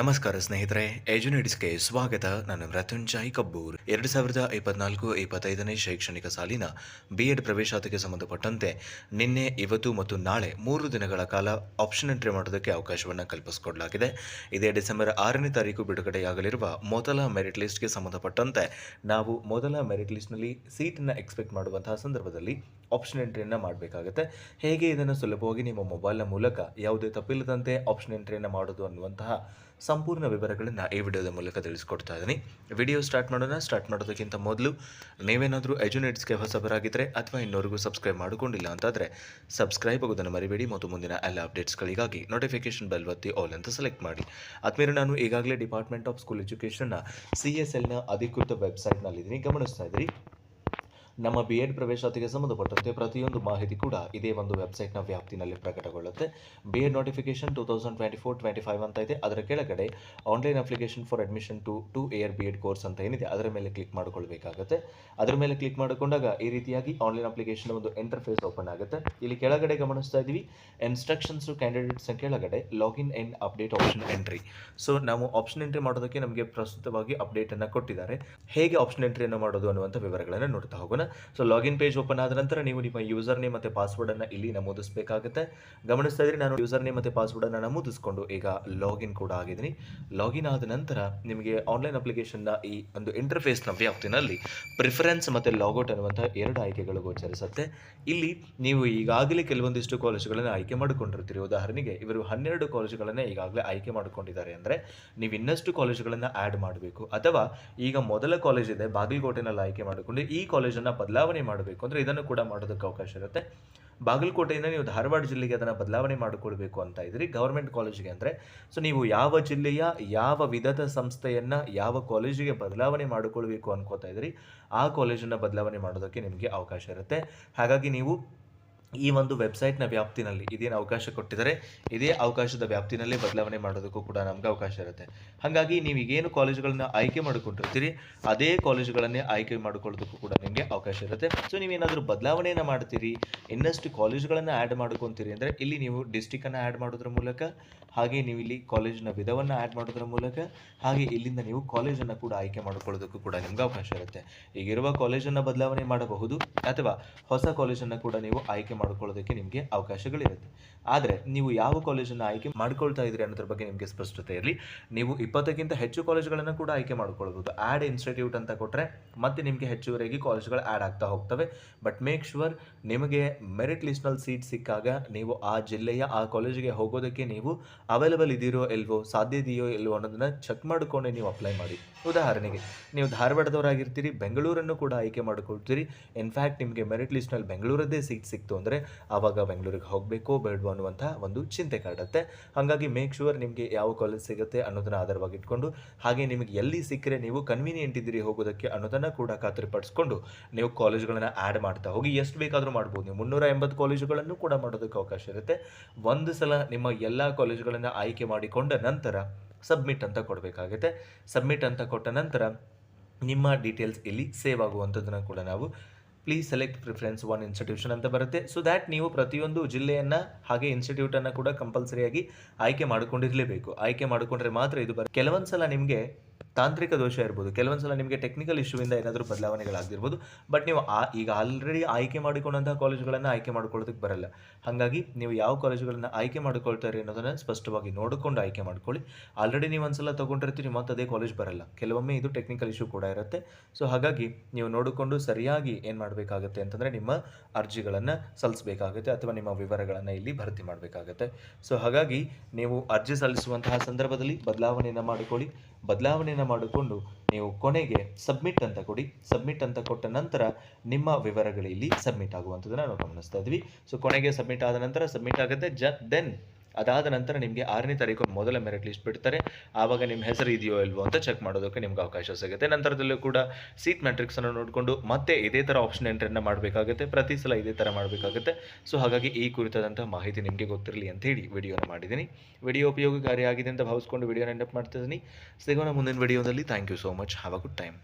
ನಮಸ್ಕಾರ ಸ್ನೇಹಿತರೆ ಎಜುನೇಟ್ಸ್ಗೆ ಸ್ವಾಗತ. ನಾನು ಮೃತ್ಯುಂಜಯ್ ಕಬ್ಬೂರ್. ಎರಡು ಸಾವಿರದ ಇಪ್ಪತ್ನಾಲ್ಕು ಇಪ್ಪತ್ತೈದನೇ ಶೈಕ್ಷಣಿಕ ಸಾಲಿನ ಬಿ ಎಡ್ ಪ್ರವೇಶಾತಿಗೆ ಸಂಬಂಧಪಟ್ಟಂತೆ ನಿನ್ನೆ, ಇವತ್ತು ಮತ್ತು ನಾಳೆ ಮೂರು ದಿನಗಳ ಕಾಲ ಆಪ್ಷನ್ ಎಂಟ್ರಿ ಮಾಡೋದಕ್ಕೆ ಅವಕಾಶವನ್ನು ಕಲ್ಪಿಸಿಕೊಡಲಾಗಿದೆ. ಇದೇ ಡಿಸೆಂಬರ್ ಆರನೇ ತಾರೀಕು ಬಿಡುಗಡೆಯಾಗಲಿರುವ ಮೊದಲ ಮೆರಿಟ್ ಲಿಸ್ಟ್ಗೆ ಸಂಬಂಧಪಟ್ಟಂತೆ ನಾವು ಮೊದಲ ಮೆರಿಟ್ ಲಿಸ್ಟ್ನಲ್ಲಿ ಸೀಟನ್ನು ಎಕ್ಸ್ಪೆಕ್ಟ್ ಮಾಡುವಂತಹ ಸಂದರ್ಭದಲ್ಲಿ ಆಪ್ಷನ್ ಎಂಟ್ರಿಯನ್ನು ಮಾಡಬೇಕಾಗುತ್ತೆ. ಹೇಗೆ ಇದನ್ನು ಸುಲಭವಾಗಿ ನಿಮ್ಮ ಮೊಬೈಲ್ನ ಮೂಲಕ ಯಾವುದೇ ತಪ್ಪಿಲ್ಲದಂತೆ ಆಪ್ಷನ್ ಎಂಟ್ರಿಯನ್ನು ಮಾಡೋದು ಅನ್ನುವಂತಹ ಸಂಪೂರ್ಣ ವಿವರಗಳನ್ನು ಈ ವಿಡಿಯೋದ ಮೂಲಕ ತಿಳಿಸ್ಕೊಡ್ತಾ ಇದ್ದೀನಿ. ವಿಡಿಯೋ ಸ್ಟಾರ್ಟ್ ಮಾಡೋಣ. ಸ್ಟಾರ್ಟ್ ಮಾಡೋದಕ್ಕಿಂತ ಮೊದಲು ನೀವೇನಾದರೂ ಎಜುನೇಟ್ಸ್ಗೆ ಹೊಸಬರಾಗಿದ್ದರೆ ಅಥವಾ ಇನ್ನೊರಿಗೂ ಸಬ್ಸ್ಕ್ರೈಬ್ ಮಾಡಿಕೊಂಡಿಲ್ಲ ಅಂತಾದರೆ ಸಬ್ಸ್ಕ್ರೈಬ್ ಆಗೋದನ್ನು ಮರಿಬೇಡಿ. ಮತ್ತು ಮುಂದಿನ ಎಲ್ಲ ಅಪ್ಡೇಟ್ಸ್ಗಳಿಗಾಗಿ ನೋಟಿಫಿಕೇಶನ್ ಬೆಲ್ ಒತ್ತಿ ಆಲ್ ಅಂತ ಸೆಲೆಕ್ಟ್ ಮಾಡಿ. ಆದ್ಮೇಲೆ ನಾನು ಈಗಾಗಲೇ ಡಿಪಾರ್ಟ್ಮೆಂಟ್ ಆಫ್ ಸ್ಕೂಲ್ ಎಜುಕೇಷನ್ನ ಸಿ ಎಸ್ ಎಲ್ನ ಅಧಿಕೃತ ವೆಬ್ಸೈಟ್ನಲ್ಲಿದ್ದೀನಿ ಗಮನಿಸ್ತಾ ಇದ್ದೀರಿ. ನಮ್ಮ ಬಿ ಎಡ್ ಪ್ರವೇಶಾತಿಗೆ ಸಂಬಂಧಪಟ್ಟಂತೆ ಪ್ರತಿಯೊಂದು ಮಾಹಿತಿ ಕೂಡ ಇದೇ ಒಂದು ವೆಬ್ಸೈಟ್ನ ವ್ಯಾಪ್ತಿನಲ್ಲಿ ಪ್ರಕಟಗೊಳ್ಳುತ್ತೆ. B ed notification two thousand twenty four twenty five ಅಂತ ಇದೆ. ಅದರ ಕೆಳಗಡೆ online application for admission to two year B ed course ಅಂತ ಏನಿದೆ, ಅದರ ಮೇಲೆ ಕ್ಲಿಕ್ ಮಾಡಿಕೊಳ್ಬೇಕಾಗುತ್ತೆ. ಅದರ ಮೇಲೆ ಕ್ಲಿಕ್ ಮಾಡಿಕೊಂಡಾಗ ಈ ರೀತಿಯಾಗಿ ಆನ್ಲೈನ್ ಅಪ್ಲಿಕೇಶನ್ ಒಂದು ಇಂಟರ್ಫೇಸ್ ಓಪನ್ ಆಗುತ್ತೆ. ಇಲ್ಲಿ ಕೆಳಗಡೆ ಗಮನಿಸ್ತಾ ಇದ್ದೀವಿ. ಇನ್ಸ್ಟ್ರಕ್ಷನ್ಸ್ ಟು ಕ್ಯಾಂಡಿಡೇಟ್ಸ್ ಕೆಳಗಡೆ login and update option entry so ನಾವು ಆಪ್ಷನ್ ಎಂಟ್ರಿ ಮಾಡೋದಕ್ಕೆ ನಮಗೆ ಪ್ರಸ್ತುತವಾಗಿ ಅಪ್ಡೇಟನ್ನು ಕೊಟ್ಟಿದ್ದಾರೆ. ಹೇಗೆ ಆಪ್ಷನ್ ಎಂಟ್ರಿಯನ್ನು ಮಾಡೋದು ಅನ್ನುವಂಥ ವಿವರಗಳನ್ನು ನೋಡ್ತಾ ಹೋಗೋಣ. ಸೊ ಲಾಗಿನ್ ಪೇಜ್ ಓಪನ್ ಆದ ನಂತರ ನೀವು ನಿಮ್ಮ ಯೂಸರ್ ನೇಮ್ ಮತ್ತು ಪಾಸ್ವರ್ಡನ್ನು ಇಲ್ಲಿ ನಮೂದಿಸಬೇಕಾಗುತ್ತೆ. ಗಮನಿಸ್ತಾ ಇದ್ರೆ, ನಾನು ಯೂಸರ್ ನೇಮ್ ಮತ್ತು ಪಾಸ್ವರ್ಡನ್ನು ನಮೂದಿಸ್ಕೊಂಡು ಈಗ ಲಾಗಿನ್ ಕೂಡ ಆಗಿದ್ದೀನಿ. ಲಾಗಿನ್ ಆದ ನಂತರ ನಿಮಗೆ ಆನ್ಲೈನ್ ಅಪ್ಲಿಕೇಶನ್ನ ಈ ಒಂದು ಇಂಟರ್ಫೇಸ್ನ ವ್ಯಾಪ್ತಿನಲ್ಲಿ ಪ್ರಿಫರೆನ್ಸ್ ಮತ್ತು ಲಾಗೌಟ್ ಅನ್ನುವಂಥ ಎರಡು ಆಯ್ಕೆಗಳು ಗೋಚರಿಸುತ್ತೆ ಇಲ್ಲಿ ನೀವು ಈಗಾಗಲೇ ಕೆಲವೊಂದಿಷ್ಟು ಕಾಲೇಜುಗಳನ್ನು ಆಯ್ಕೆ ಮಾಡಿಕೊಂಡಿರ್ತೀರಿ. ಉದಾಹರಣೆಗೆ, ಇವರು ಹನ್ನೆರಡು ಕಾಲೇಜುಗಳನ್ನೇ ಈಗಾಗಲೇ ಆಯ್ಕೆ ಮಾಡಿಕೊಂಡಿದ್ದಾರೆ ಅಂದರೆ ನೀವು ಇನ್ನಷ್ಟು ಕಾಲೇಜುಗಳನ್ನು ಆ್ಯಡ್ ಮಾಡಬೇಕು. ಅಥವಾ ಈಗ ಮೊದಲ ಕಾಲೇಜ್ ಇದೆ, ಬಾಗಲಕೋಟೆನಲ್ಲಿ ಆಯ್ಕೆ ಮಾಡಿಕೊಂಡು ಈ ಕಾಲೇಜನ್ನು ಬದಲಾವಣೆ ಮಾಡಬೇಕು ಅಂದರೆ ಇದನ್ನು ಕೂಡ ಮಾಡೋದಕ್ಕೆ ಅವಕಾಶ ಇರುತ್ತೆ. ಬಾಗಲಕೋಟೆಯಿಂದ ನೀವು ಧಾರವಾಡ ಜಿಲ್ಲೆಗೆ ಅದನ್ನು ಬದಲಾವಣೆ ಮಾಡಿಕೊಳ್ಬೇಕು ಅಂತ ಇದ್ರಿ ಗೌರ್ಮೆಂಟ್ ಕಾಲೇಜಿಗೆ ಅಂದರೆ. ಸೊ ನೀವು ಯಾವ ಜಿಲ್ಲೆಯ, ಯಾವ ವಿಧದ ಸಂಸ್ಥೆಯನ್ನು, ಯಾವ ಕಾಲೇಜಿಗೆ ಬದಲಾವಣೆ ಮಾಡಿಕೊಳ್ಬೇಕು ಅನ್ಕೋತಾ ಇದ್ರಿ, ಆ ಕಾಲೇಜನ್ನು ಬದಲಾವಣೆ ಮಾಡೋದಕ್ಕೆ ನಿಮಗೆ ಅವಕಾಶ ಇರುತ್ತೆ. ಹಾಗಾಗಿ ನೀವು ಈ ಒಂದು ವೆಬ್ಸೈಟ್ನ ವ್ಯಾಪ್ತಿನಲ್ಲಿ ಇದೇನು ಅವಕಾಶ ಕೊಟ್ಟಿದ್ದಾರೆ, ಇದೇ ಅವಕಾಶದ ವ್ಯಾಪ್ತಿನಲ್ಲೇ ಬದಲಾವಣೆ ಮಾಡೋದಕ್ಕೂ ಕೂಡ ನಮ್ಗೆ ಅವಕಾಶ ಇರುತ್ತೆ. ಹಾಗಾಗಿ ನೀವು ಈಗೇನು ಕಾಲೇಜುಗಳನ್ನ ಆಯ್ಕೆ ಮಾಡಿಕೊಂಡಿರ್ತೀರಿ, ಅದೇ ಕಾಲೇಜುಗಳನ್ನೇ ಆಯ್ಕೆ ಮಾಡಿಕೊಳ್ಳೋದಕ್ಕೂ ಕೂಡ ನಿಮಗೆ ಅವಕಾಶ ಇರುತ್ತೆ. ಸೊ ನೀವೇನಾದರೂ ಬದಲಾವಣೆಯನ್ನು ಮಾಡ್ತೀರಿ, ಇನ್ನಷ್ಟು ಕಾಲೇಜುಗಳನ್ನು ಆ್ಯಡ್ ಮಾಡ್ಕೊತೀರಿ ಅಂದರೆ ಇಲ್ಲಿ ನೀವು ಡಿಸ್ಟಿಕನ್ನು ಆ್ಯಡ್ ಮಾಡೋದ್ರ ಮೂಲಕ, ಹಾಗೆ ನೀವು ಇಲ್ಲಿ ಕಾಲೇಜಿನ ವಿಧವನ್ನು ಆ್ಯಡ್ ಮಾಡೋದ್ರ ಮೂಲಕ, ಹಾಗೆ ಇಲ್ಲಿಂದ ನೀವು ಕಾಲೇಜನ್ನು ಕೂಡ ಆಯ್ಕೆ ಮಾಡಿಕೊಳ್ಳೋದಕ್ಕೂ ಕೂಡ ನಿಮ್ಗೆ ಅವಕಾಶ ಇರುತ್ತೆ. ಈಗಿರುವ ಕಾಲೇಜನ್ನು ಬದಲಾವಣೆ ಮಾಡಬಹುದು, ಅಥವಾ ಹೊಸ ಕಾಲೇಜನ್ನು ಕೂಡ ನೀವು ಆಯ್ಕೆ ಮಾಡ್ಕೊಳ್ಳೋದಕ್ಕೆ ನಿಮಗೆ ಅವಕಾಶಗಳಿರುತ್ತೆ. ಆದರೆ ನೀವು ಯಾವ ಕಾಲೇಜನ್ನು ಆಯ್ಕೆ ಮಾಡ್ಕೊಳ್ತಾ ಇದ್ದೀರಿ ಅನ್ನೋದ್ರ ಬಗ್ಗೆ ನಿಮಗೆ ಸ್ಪಷ್ಟತೆ ಇರಲಿ. ನೀವು ಇಪ್ಪತ್ತಕ್ಕಿಂತ ಹೆಚ್ಚು ಕಾಲೇಜ್ಗಳನ್ನು ಕೂಡ ಆಯ್ಕೆ ಮಾಡ್ಕೊಳ್ಬೋದು. ಆ್ಯಡ್ ಇನ್ಸ್ಟಿಟ್ಯೂಟ್ ಅಂತ ಕೊಟ್ಟರೆ ಮತ್ತೆ ನಿಮಗೆ ಹೆಚ್ಚುವರೆಗೆ ಕಾಲೇಜುಗಳು ಆ್ಯಡ್ ಆಗ್ತಾ ಹೋಗ್ತವೆ. ಬಟ್ ಮೇಕ್ ಶ್ಯೂರ್ ನಿಮಗೆ ಮೆರಿಟ್ ಲಿಸ್ಟ್ನಲ್ಲಿ ಸೀಟ್ ಸಿಕ್ಕಾಗ ನೀವು ಆ ಜಿಲ್ಲೆಯ, ಆ ಕಾಲೇಜಿಗೆ ಹೋಗೋದಕ್ಕೆ ನೀವು ಅವೈಲಬಲ್ ಇದ್ದೀರೋ ಇಲ್ವೋ, ಸಾಧ್ಯ ಇದೆಯೋ ಇಲ್ವೋ ಅನ್ನೋದನ್ನ ಚೆಕ್ ಮಾಡಿಕೊಂಡೆ ನೀವು ಅಪ್ಲೈ ಮಾಡಿ. ಉದಾಹರಣೆಗೆ, ನೀವು ಧಾರವಾಡದವರಾಗಿರ್ತೀರಿ, ಬೆಂಗಳೂರನ್ನು ಕೂಡ ಆಯ್ಕೆ ಮಾಡಿಕೊಳ್ತೀರಿ. ಇನ್ಫ್ಯಾಕ್ಟ್ ನಿಮಗೆ ಮೆರಿಟ್ ಲಿಸ್ಟ್ನಲ್ಲಿ ಬೆಂಗಳೂರದ್ದೇ ಸೀಟ್ ಸಿಕ್ತು ಅಂದರೆ ಆವಾಗ ಬೆಂಗಳೂರಿಗೆ ಹೋಗಬೇಕು ಬೇಡವೋ ಅನ್ನುವಂಥ ಒಂದು ಚಿಂತೆ ಕಾಡುತ್ತೆ. ಹಾಗಾಗಿ ಮೇಕ್ ಶೂರ್ ನಿಮಗೆ ಯಾವ ಕಾಲೇಜ್ ಸಿಗುತ್ತೆ ಅನ್ನೋದನ್ನು ಆಧಾರವಾಗಿ ಇಟ್ಕೊಂಡು, ಹಾಗೆ ನಿಮಗೆ ಎಲ್ಲಿ ಸಿಕ್ಕರೆ ನೀವು ಕನ್ವೀನಿಯೆಂಟ್ ಇದ್ದೀರಿ ಹೋಗೋದಕ್ಕೆ ಅನ್ನೋದನ್ನು ಕೂಡ ಖಾತ್ರಿಪಡಿಸ್ಕೊಂಡು, ನೀವು ಕಾಲೇಜುಗಳನ್ನು ಆ್ಯಡ್ ಮಾಡ್ತಾ ಹೋಗಿ, ಎಷ್ಟು ಬೇಕಾದರೂ ಮಾಡ್ಬೋದು. ನೀವು ಮುನ್ನೂರ ಎಂಬತ್ತು ಕಾಲೇಜುಗಳನ್ನು ಕೂಡ ಮಾಡೋದಕ್ಕೆ ಅವಕಾಶ ಇರುತ್ತೆ. ಒಂದು ಸಲ ನಿಮ್ಮ ಎಲ್ಲ ಕಾಲೇಜುಗಳನ್ನು ಆಯ್ಕೆ ಮಾಡಿಕೊಂಡ ನಂತರ ಸಬ್ಮಿಟ್ ಅಂತ ಕೊಡಬೇಕಾಗುತ್ತೆ. ಸಬ್ಮಿಟ್ ಅಂತ ಕೊಟ್ಟ ನಂತರ ನಿಮ್ಮ ಡೀಟೇಲ್ಸ್ ಇಲ್ಲಿ ಸೇವ್ ಆಗುವಂಥದ್ದನ್ನು ಕೂಡ ನಾವು please select preference one institution ಅಂತ ಬರುತ್ತೆ. ಸೊ ದ್ಯಾಟ್ ನೀವು ಪ್ರತಿಯೊಂದು ಜಿಲ್ಲೆಯನ್ನು ಹಾಗೆ ಇನ್ಸ್ಟಿಟ್ಯೂಟನ್ನು ಕೂಡ ಕಂಪಲ್ಸರಿಯಾಗಿ ಆಯ್ಕೆ ಮಾಡಿಕೊಂಡಿರಲೇಬೇಕು. ಆಯ್ಕೆ ಮಾಡಿಕೊಂಡ್ರೆ ಮಾತ್ರ ಇದು ಬರ ಕೆಲವೊಂದು ಸಲ ನಿಮಗೆ ತಾಂತ್ರಿಕ ದೋಷ ಇರ್ಬೋದು. ಕೆಲವೊಂದು ಸಲ ನಿಮಗೆ ಟೆಕ್ನಿಕಲ್ ಇಶ್ಯೂವಿಂದ ಏನಾದರೂ ಬದಲಾವಣೆಗಳಾಗಿರ್ಬೋದು ಬಟ್ ನೀವು ಆ, ಈಗ ಆಲ್ರೆಡಿ ಆಯ್ಕೆ ಮಾಡಿಕೊಂಡಂತಹ ಕಾಲೇಜುಗಳನ್ನು ಆಯ್ಕೆ ಮಾಡ್ಕೊಳ್ಳೋದಕ್ಕೆ ಬರಲ್ಲ. ಹಾಗಾಗಿ ನೀವು ಯಾವ ಕಾಲೇಜುಗಳನ್ನು ಆಯ್ಕೆ ಮಾಡ್ಕೊಳ್ತಾರೆ ಅನ್ನೋದನ್ನು ಸ್ಪಷ್ಟವಾಗಿ ನೋಡಿಕೊಂಡು ಆಯ್ಕೆ ಮಾಡ್ಕೊಳ್ಳಿ. ಆಲ್ರೆಡಿ ನೀವು ಒಂದ್ಸಲ ತೊಗೊಂಡಿರ್ತೀರಿ, ಮತ್ತು ಅದೇ ಕಾಲೇಜ್ ಬರಲ್ಲ. ಕೆಲವೊಮ್ಮೆ ಇದು ಟೆಕ್ನಿಕಲ್ ಇಶ್ಯೂ ಕೂಡ ಇರುತ್ತೆ. ಸೊ ಹಾಗಾಗಿ ನೀವು ನೋಡಿಕೊಂಡು ಸರಿಯಾಗಿ ಏನು ಮಾಡಬೇಕಾಗುತ್ತೆ ಅಂತಂದರೆ ನಿಮ್ಮ ಅರ್ಜಿಗಳನ್ನು ಸಲ್ಲಿಸಬೇಕಾಗುತ್ತೆ ಅಥವಾ ನಿಮ್ಮ ವಿವರಗಳನ್ನು ಇಲ್ಲಿ ಭರ್ತಿ ಮಾಡಬೇಕಾಗುತ್ತೆ. ಸೊ ಹಾಗಾಗಿ ನೀವು ಅರ್ಜಿ ಸಲ್ಲಿಸುವಂತಹ ಸಂದರ್ಭದಲ್ಲಿ ಬದಲಾವಣೆಯನ್ನು ಮಾಡಿಕೊಳ್ಳಿ. ಬದಲಾವಣೆಯನ್ನು ಮಾಡಿಕೊಂಡು ನೀವು ಕೊನೆಗೆ ಸಬ್ಮಿಟ್ ಅಂತ ಕೊಡಿ. ಸಬ್ಮಿಟ್ ಅಂತ ಕೊಟ್ಟ ನಂತರ ನಿಮ್ಮ ವಿವರಗಳು ಇಲ್ಲಿ ಸಬ್ಮಿಟ್ ಆಗುವಂಥದ್ದನ್ನು ನಾವು ಗಮನಿಸ್ತಾ ಇದ್ವಿ. ಸೊ ಕೊನೆಗೆ ಸಬ್ಮಿಟ್ ಆದ ನಂತರ ಸಬ್ಮಿಟ್ ಆಗುತ್ತೆ. ಜ ದೆನ್ ಅದಾದ ನಂತರ ನಿಮಗೆ ಆರನೇ ತಾರೀಕು ಮೊದಲ ಮೆರಿಟ್ ಲಿಸ್ಟ್ ಬಿಡ್ತಾರೆ. ಆವಾಗ ನಿಮ್ಮ ಹೆಸರು ಇದೆಯೋ ಇಲ್ವೋ ಅಂತ ಚೆಕ್ ಮಾಡೋದಕ್ಕೆ ನಿಮ್ಗೆ ಅವಕಾಶ ಸಿಗುತ್ತೆ. ನಂತರದಲ್ಲೂ ಕೂಡ ಸೀಟ್ ಮ್ಯಾಟ್ರಿಕ್ಸನ್ನು ನೋಡಿಕೊಂಡು ಮತ್ತೆ ಇದೇ ಥರ ಆಪ್ಷನ್ ಎಂಟ್ರಿಯನ್ನು ಮಾಡಬೇಕಾಗುತ್ತೆ. ಪ್ರತಿ ಸಲ ಇದೇ ಥರ ಮಾಡಬೇಕಾಗುತ್ತೆ. ಸೊ ಹಾಗಾಗಿ ಈ ಕುರಿತಾದಂತಹ ಮಾಹಿತಿ ನಿಮಗೆ ಗೊತ್ತಿರಲಿ ಅಂತ ಹೇಳಿ ವಿಡಿಯೋನ ಮಾಡಿದ್ದೀನಿ. ವಿಡಿಯೋ ಉಪಯೋಗಕಾರಿಯಾಗಿದೆ ಅಂತ ಭಾವಿಸ್ಕೊಂಡು ವಿಡಿಯೋನ ಎಂಡಪ್ ಮಾಡ್ತಿದ್ದೀನಿ. ಸಿಗೋಣ ಮುಂದಿನ ವಿಡಿಯೋದಲ್ಲಿ. Thank you so much have a good time